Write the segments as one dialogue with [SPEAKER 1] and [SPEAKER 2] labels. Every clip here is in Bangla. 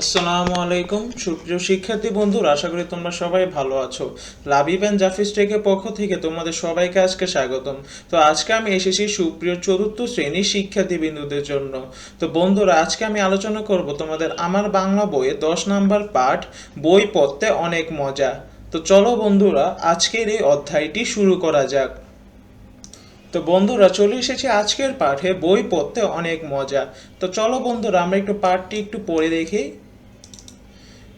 [SPEAKER 1] আসসালামু আলাইকুম। সুপ্রিয় শিক্ষার্থী বন্ধুরা, আশা করি তোমরা সবাই ভালো আছো। লাবিব অ্যান্ড জাফিস টেকের পক্ষ থেকে তোমাদের সবাইকে আজকে স্বাগতম। তো আজকে আমি এসেছি সুপ্রিয় চতুর্থ শ্রেণির শিক্ষার্থী বিন্দুদের জন্য। তো বন্ধুরা, আজকে আমি আলোচনা করব তোমাদের আমার বাংলা বইয়ে দশ নাম্বার পাঠ, বই পড়তে অনেক মজা। তো চলো বন্ধুরা, আজকের এই অধ্যায়টি শুরু করা যাক। তো বন্ধুরা, চলে এসেছি আজকের পাঠে, বই পড়তে অনেক মজা। তো চলো বন্ধুরা, আমরা একটু পাঠটি একটু পড়ে দেখি।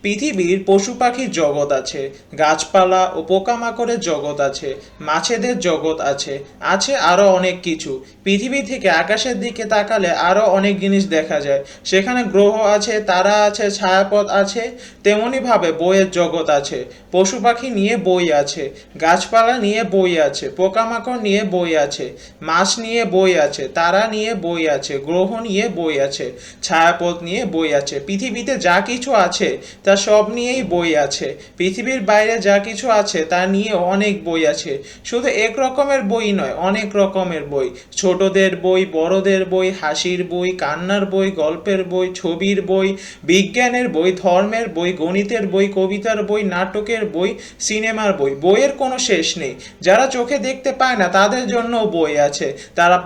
[SPEAKER 1] পৃথিবীর পশু পাখির জগৎ আছে, গাছপালা ও পোকামাকড়ের জগৎ আছে, মাছেদের জগৎ আছে আছে আরও অনেক কিছু। পৃথিবী থেকে আকাশের দিকে তাকালে আরও অনেক জিনিস দেখা যায়। সেখানে গ্রহ আছে, তারা আছে, ছায়াপথ আছে, তেমনিভাবে বইয়ের জগৎ আছে। পশু পাখি নিয়ে বই আছে, গাছপালা নিয়ে বই আছে, পোকামাকড় নিয়ে বই আছে, মাছ নিয়ে বই আছে, তারা নিয়ে বই আছে, গ্রহ নিয়ে বই আছে, ছায়াপথ নিয়ে বই আছে। পৃথিবীতে যা কিছু আছে, তা সব নিয়েই বই আছে। পৃথিবীর বাইরে যা কিছু আছে, তা নিয়ে অনেক বই আছে। শুধু এক রকমের বই নয়, অনেক রকমের বই। ছোটদের বই, বড়দের বই, হাসির বই, কান্নার বই, গল্পের বই, ছবির বই, বিজ্ঞানের বই, ধর্মের বই, গণিতের বই, কবিতার বই, নাটকের বই, সিনেমার বই। বইয়ের কোনো শেষ নেই। যারা চোখে দেখতে পায় না, তাদের জন্য বই আছে। তারা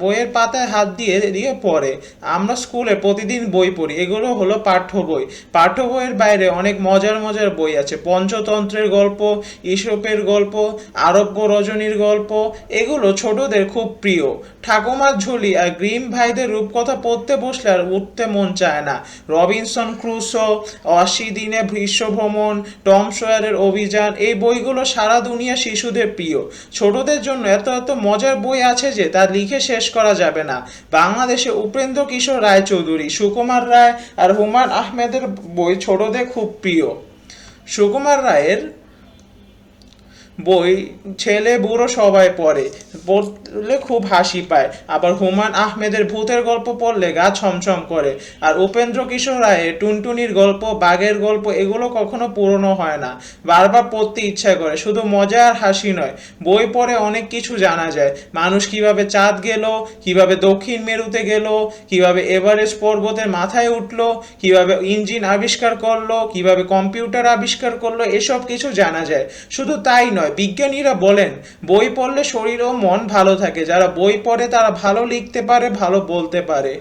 [SPEAKER 1] বইয়ের পাতায় হাত দিয়ে দিয়ে পড়ে। আমরা স্কুলে প্রতিদিন বই পড়ি। এগুলো হলো পাঠ্য বই। পাঠ্য বইয়ের বাইরে অনেক মজার মজার বই আছে। পঞ্চতন্ত্রের গল্প ইসপের গল্প, আরব্য রজনীর গল্প, এগুলো ছোটদের খুব প্রিয়। ঠাকুমার ঝুলি আর গ্রিম ভাইদের রূপকথা পড়তে বসলে আর উঠতে মন চায় না। রবিনসন ক্রুসো অশি দিনে ভ্রমণ টম সয়ারের অভিযান, এই বইগুলো সারা দুনিয়া শিশুদের প্রিয়। ছোটদের জন্য এত এত মজার বই আছে যে তা লিখে শেষ করা যাবে না। বাংলাদেশে উপেন্দ্র কিশোর রায়চৌধুরী, সুকুমার রায় আর হুমায়ুন আহমেদের বই ছোটদের খুব প্রিয়। সুকুমার রায়ের বই, ছেলে, বুড়ো সবাই পড়ে। পড়লে খুব হাসি পায়। আবার হুমায়ুন আহমেদের ভূতের গল্প পড়লে গা ছমছম করে। আর উপেন্দ্র কিশোর রায়ের টুনটুনির গল্প, বাঘের গল্প, এগুলো কখনো পুরনো হয় না। বারবার পড়তে ইচ্ছা করে। শুধু মজা আর হাসি নয়, বই পড়ে অনেক কিছু জানা যায়। মানুষ কীভাবে চাঁদ গেল, কীভাবে দক্ষিণ মেরুতে গেল, কীভাবে এভারেস্ট পর্বতের মাথায় উঠল, কীভাবে ইঞ্জিন আবিষ্কার করল, কীভাবে কম্পিউটার আবিষ্কার করল, এসব কিছু জানা যায়। শুধু তাই নয় বিজ্ঞানীরা বলেন, বই পড়লে শরীর ও মন ভালো থাকে। যারা বই পড়ে তারা ভালো লিখতে পারে, ভালো বলতে পারে।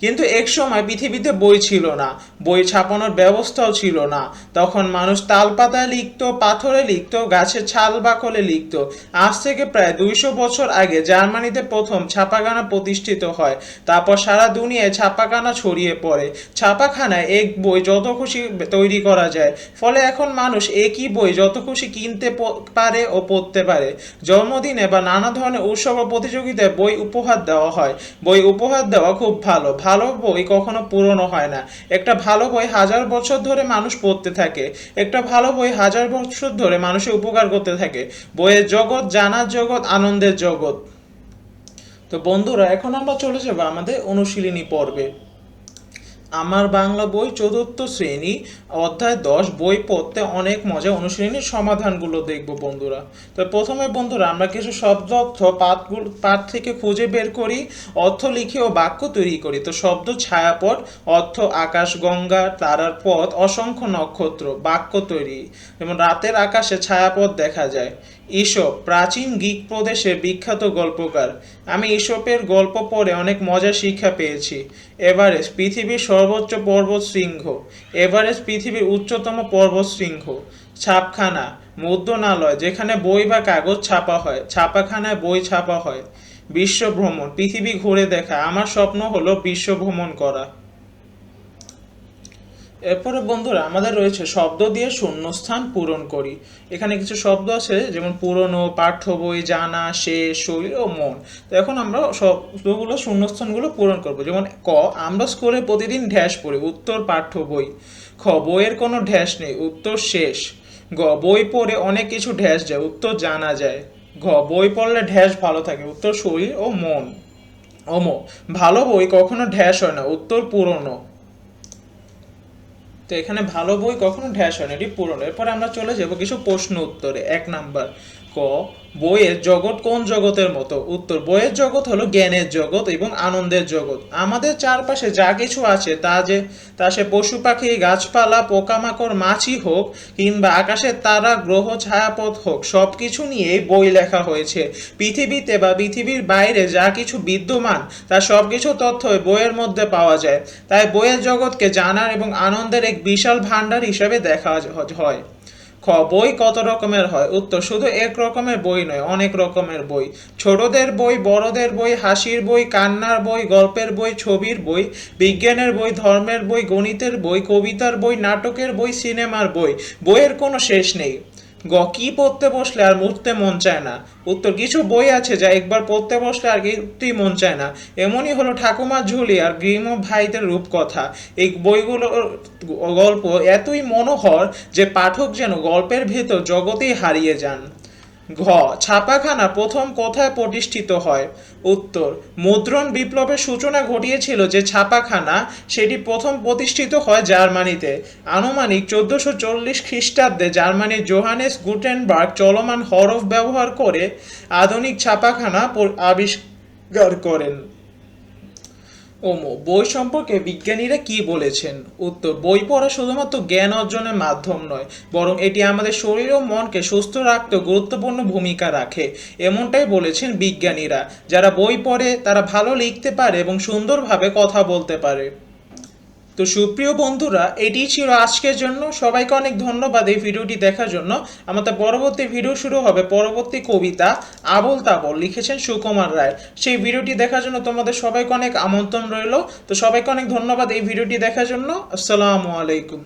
[SPEAKER 1] কিন্তু এক সময় পৃথিবীতে বই ছিল না, বই ছাপানোর ব্যবস্থাও ছিল না। তখন মানুষ তালপাতায় লিখতো, পাথরে লিখতো গাছের ছাল বাকলে লিখতো। আজ থেকে প্রায় দুইশো বছর আগে জার্মানিতে প্রথম ছাপাখানা প্রতিষ্ঠিত হয়। তারপর সারা দুনিয়ায় ছাপাখানা ছড়িয়ে পড়ে। ছাপাখানায় এক বই যত খুশি তৈরি করা যায়। ফলে এখন মানুষ একই বই যত খুশি কিনতে পারে ও পড়তে পারে। জন্মদিনে বা নানা ধরনের উৎসব ও প্রতিযোগিতায় বই উপহার দেওয়া হয়। বই উপহার দেওয়া খুব ভালো। ভালো বই কখনো পুরনো হয় না। একটা ভালো বই হাজার বছর ধরে মানুষ পড়তে থাকে। একটা ভালো বই হাজার বছর ধরে মানুষের উপকার করতে থাকে। বইয়ের জগৎ, জানার জগৎ, আনন্দের জগৎ। তো বন্ধুরা, এখন আমরা চলে যাব আমাদের অনুশীলনী পর্বে। আমার বাংলা বই চতুর্থ শ্রেণি, অধ্যায় দশ, বই পড়তে অনেক মজা অনুশীলনীর সমাধানগুলো দেখব বন্ধুরা। তো প্রথমে বন্ধুরা, আমরা কিছু শব্দ অর্থ পাঠগুলো, পাঠ থেকে খুঁজে বের করি, অর্থ লিখে ও বাক্য তৈরি করি। তো শব্দ ছায়াপথ অর্থ আকাশ, গঙ্গা, তারার পথ, অসংখ্য নক্ষত্র, বাক্য তৈরি। যেমন রাতের আকাশে ছায়াপথ দেখা যায়। ঈশপ প্রাচীন গ্রিক প্রদেশের বিখ্যাত গল্পকার। আমি ঈশপের গল্প পড়ে অনেক মজার শিক্ষা পেয়েছি। এভারেস্ট, পৃথিবীর সর্বোচ্চ পর্বত শৃঙ্গ। এভারেস্ট পৃথিবীর উচ্চতম পর্বত শৃঙ্গ। ছাপখানা মুদ্রণালয় যেখানে বই বা কাগজ ছাপা হয়, ছাপাখানায় বই ছাপা হয়। বিশ্ব ভ্রমণ, পৃথিবী ঘুরে দেখা। আমার স্বপ্ন হলো বিশ্ব ভ্রমণ করা। এরপরে বন্ধুরা আমাদের রয়েছে শব্দ দিয়ে শূন্যস্থান পূরণ করি। এখানে কিছু শব্দ আছে, যেমন পুরনো, পাঠ্য বই, জানা, শেষ শরীর ও মন। তো এখন আমরা শব্দগুলো, শূন্যস্থানগুলো পূরণ করব। যেমন ক, আমরা স্কুলে প্রতিদিন ঢ্যাস পড়ি, উত্তর পাঠ্য বই। খ, বইয়ের কোনো ঢ্যাস নেই, উত্তর শেষ। গ, বই পড়ে অনেক কিছু ঢ্যাস যায়, উত্তর জানা যায়। ঘ, বই পড়লে ঢ্যাস ভালো থাকে, উত্তর শরীর ও মন। অম ভালো বই কখনো ঢ্যাস হয় না, উত্তর পুরনো। তো এখানে ভালো বই কখনো ঢ্যাস হয় না এটি পূরণ এরপর আমরা চলে যাব কিছু প্রশ্ন উত্তরে, এক নাম্বার। ক, বইয়ের জগৎ কোন জগতের মতো? উত্তর, বইয়ের জগৎ হলো জ্ঞানের জগৎ এবং আনন্দের জগৎ। আমাদের চারপাশে যা কিছু আছে, তা যে, তা সে পশু পাখি, গাছপালা, পোকামাকড়, মাছি হোক কিংবা আকাশের তারা, গ্রহ, ছায়াপথ হোক সব কিছু নিয়েই বই লেখা হয়েছে। পৃথিবীতে বা পৃথিবীর বাইরে যা কিছু বিদ্যমান, তা সব কিছু তথ্য বইয়ের মধ্যে পাওয়া যায়। তাই বইয়ের জগৎকে জানার এবং আনন্দের এক বিশাল ভাণ্ডার হিসেবে দেখা হয়। খ বই কত রকমের হয়? উত্তর, শুধু এক রকমের বই নয়, অনেক রকমের বই। ছোটদের বই, বড়দের বই, হাসির বই, কান্নার বই, গল্পের বই, ছবির বই, বিজ্ঞানের বই, ধর্মের বই, গণিতের বই, কবিতার বই, নাটকের বই, সিনেমার বই। বইয়ের কোনো শেষ নেই। গ কি পড়তে বসলে আর মরতে মন চায় না। উত্তর, কিছু বই আছে যা একবার পড়তে বসলে আর কিছুই মন চায় না। এমনই হলো ঠাকুমার ঝুলি আর গ্রীম ভাইদের রূপকথা। এই বইগুলোর গল্প এতই মনোহর যে পাঠক যেন গল্পের ভেতর জগতেই হারিয়ে যান। ঘ, ছাপাখানা প্রথম কোথায় প্রতিষ্ঠিত হয়? উত্তর, মুদ্রণ বিপ্লবের সূচনা ঘটিয়েছিল যে ছাপাখানা সেটি প্রথম প্রতিষ্ঠিত হয় জার্মানিতে। আনুমানিক চোদ্দশো চল্লিশ খ্রিস্টাব্দে জার্মানির জোহানেস গুটেনবার্গ চলমান হরফ ব্যবহার করে আধুনিক ছাপাখানা আবিষ্কার করেন। ওমো, বই সম্পর্কে বিজ্ঞানীরা কি বলেছেন? উত্তর, বই পড়া শুধুমাত্র জ্ঞান অর্জনের মাধ্যম নয়, বরং এটি আমাদের শরীর ও মনকে সুস্থ রাখতে গুরুত্বপূর্ণ ভূমিকা রাখে। এমনটাই বলেছেন বিজ্ঞানীরা। যারা বই পড়ে, তারা ভালো লিখতে পারে এবং সুন্দরভাবে কথা বলতে পারে। তো সুপ্রিয় বন্ধুরা, এটি ছিল আজকের জন্য। সবাইকে অনেক ধন্যবাদ এই ভিডিওটি দেখার জন্য। আমাদের পরবর্তী ভিডিও শুরু হবে পরবর্তী কবিতা আবল তাবল লিখেছেন সুকুমার রায়। সেই ভিডিওটি দেখার জন্য তোমাদের সবাইকে অনেক আমন্ত্রণ রইল। তো সবাইকে অনেক ধন্যবাদ এই ভিডিওটি দেখার জন্য। আসসালামু আলাইকুম।